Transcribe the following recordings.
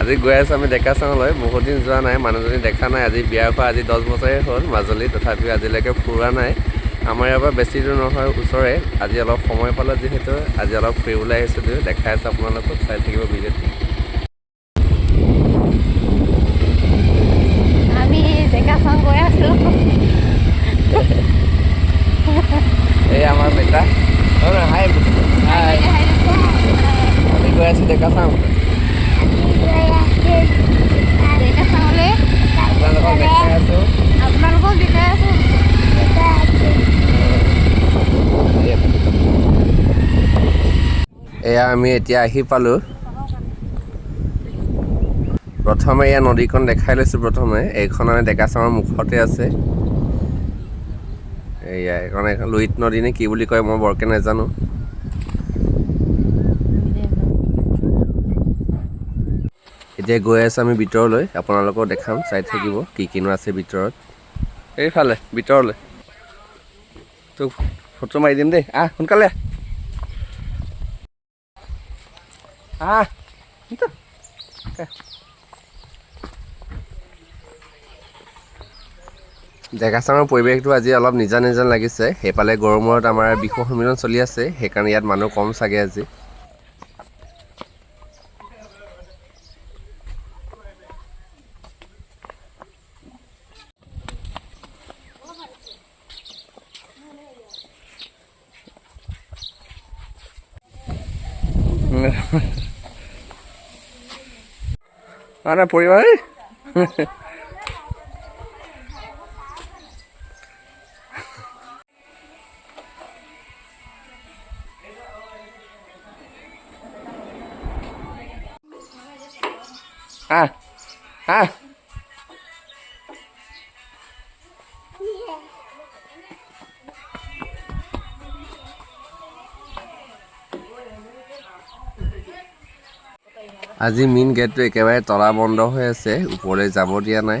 আজি গৈ আছোঁ আমি ডেকা চাঙলৈ বহুত দিন যোৱা নাই মানুহজনী দেখা নাই আজি বিয়াৰ পৰা আজি দহ বছৰে হ'ল মাজুলী তথাপিও আজিলৈকে ফুৰা নাই। আমাৰ ইয়াৰ পৰা বেছি দূৰ নহয় ওচৰে আজি অলপ সময় পালোঁ যিহেতু আজি অলপ ফুৰিবলৈ আহিছোঁ দেখাই আছোঁ আপোনালোকক চাই থাকিব ভিডিঅ'টো। আমি ডেকা চাং গৈ এই আমাৰ বেটা। হাই হাই আমি গৈ আছোঁ ডেকা চাওঁ ডেকা চাঙলে আপোনালোকক দেখাই আছোঁ আপোনালোকক দেখাই আছো এয়া আমি এতিয়া আহি পালোঁ। প্ৰথমে এয়া নদীখন দেখাই লৈছোঁ প্ৰথমে। এইখন আমি ডেকাচাঙৰ মুখতে আছে। এয়া এইখন এখন লুইত নদী নে কি বুলি কয় মই বৰকৈ নাজানো। এতিয়া গৈ আছোঁ আমি ভিতৰলৈ আপোনালোকক দেখাম চাই থাকিব কি কিনো আছে ভিতৰত। এইফালে ভিতৰলৈ। তোক ফটো মাৰি দিম দেই। আহ সোনকালে আহ। আহ ইটো। কে। ডেকাচাঙৰ পৰিৱেশটো আজি অলপ নিজা নিজা লাগিছে সেইফালে গৰমূৰত আমাৰ বিহু সন্মিলন চলি আছে সেইকাৰণে ইয়াত মানুহ কম চাগে আজি Ah, ah. আজি মেইন গেটটো একেবাৰে তলা বন্ধ হৈ আছে ওপৰলৈ যাব দিয়া নাই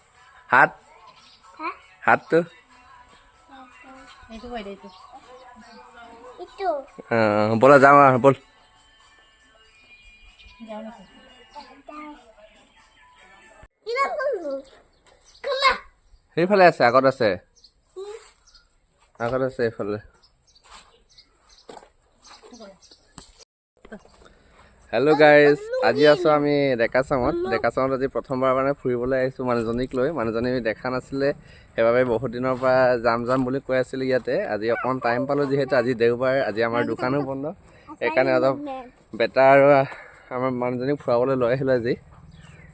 হাত হাতটো এইটো বাইদেউ এইটো অঁ ব'লা যাওঁ আৰু ব'ল। যাওঁ নেকি সেইফালে আছে আগত আছে। আগত আছে এইফালে। হেল্ল' গাইজ আজি আছোঁ আমি ডেকাচাঙত। ডেকাচাঙত আজি প্ৰথমবাৰ মানে ফুৰিবলৈ আহিছোঁ মানুহজনীক লৈ। মানুহজনী দেখা নাছিলে। সেইবাবে বহুত দিনৰ পৰা যাম যাম বুলি কৈ আছিলে ইয়াতে। আজি অকণমান টাইম পালোঁ যিহেতু আজি দেওবাৰ আজি আমাৰ দোকানো বন্ধ। সেইকাৰণে অলপ বেটা আৰু আমাৰ মানুহজনীক ফুৰাবলৈ লৈ আহিলোঁ আজি।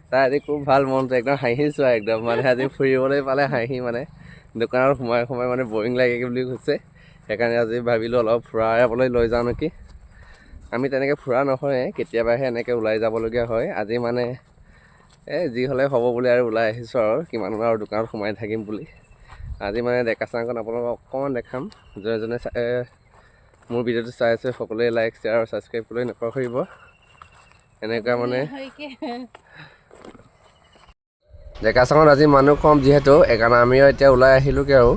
তাই আজি খুব ভাল মনটো একদম হাঁহিছোঁ আৰু একদম। মানে আজি ফুৰিবলৈ পালে হাঁহি মানে। দোকানত সোমাই সোমাই মানে বৰিং লাগে বুলি কৈছে। সেইকাৰণে আজি ভাবিলোঁ অলপ ফুৰাবলৈ লৈ যাওঁ নেকি। আমি তেনেকৈ ফুৰা নহয় কেতিয়াবাহে এনেকৈ ওলাই যাবলগীয়া হয়। আজি মানে এই যি হ'লে হ'ব বুলি আৰু ওলাই আহিছোঁ আৰু কিমান আৰু দোকানত সোমাই থাকিম বুলি। আজি মানে ডেকা চাঙখন আপোনালোকক অকণমান দেখাম যোনে যোনে মোৰ ভিডিঅ'টো চাই আছে সকলোৱে লাইক শ্বেয়াৰ আৰু ছাবস্ক্ৰাইব কৰিবলৈ নকৰিব এনেকুৱা মানে। ডেকা চাঙত আজি মানুহ কম যিহেতু সেইকাৰণে আমিও এতিয়া ওলাই আহিলোঁগৈ আৰু।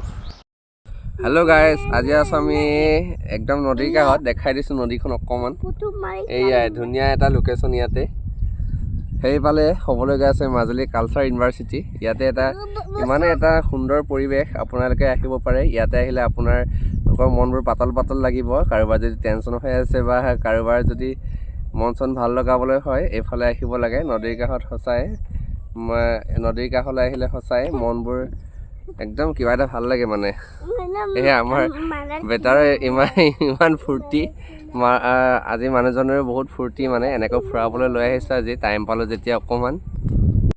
হেল্ল' গাইজ আজি আছোঁ আমি একদম নদীৰ কাষত। দেখাই দিছোঁ নদীখন অকণমান। এইয়াই ধুনীয়া এটা লোকেশ্যন ইয়াতে। সেইফালে হ'বলগীয়া আছে মাজুলী কালচাৰ ইউনিভাৰ্চিটি ইয়াতে এটা ইমানেই এটা সুন্দৰ পৰিৱেশ আপোনালোকে আহিব পাৰে। ইয়াতে আহিলে আপোনাৰ মনবোৰ পাতল পাতল লাগিব। কাৰোবাৰ যদি টেনশ্যন হৈ আছে বা কাৰোবাৰ যদি মন চন ভাল লগাবলৈ হয় এইফালে আহিব লাগে। নদীৰ কাষত সঁচাই নদীৰ কাষলৈ আহিলে সঁচাই মনবোৰ একদম কিবা এটা ভাল লাগে মানে। সেয়া আমাৰ বেটাৰে ইমান ইমান ফূৰ্তি আজি মানুহজনেও বহুত ফূৰ্তি মানে এনেকৈ ফুৰাবলৈ লৈ আহিছোঁ আজি টাইম পালোঁ যেতিয়া অকণমান।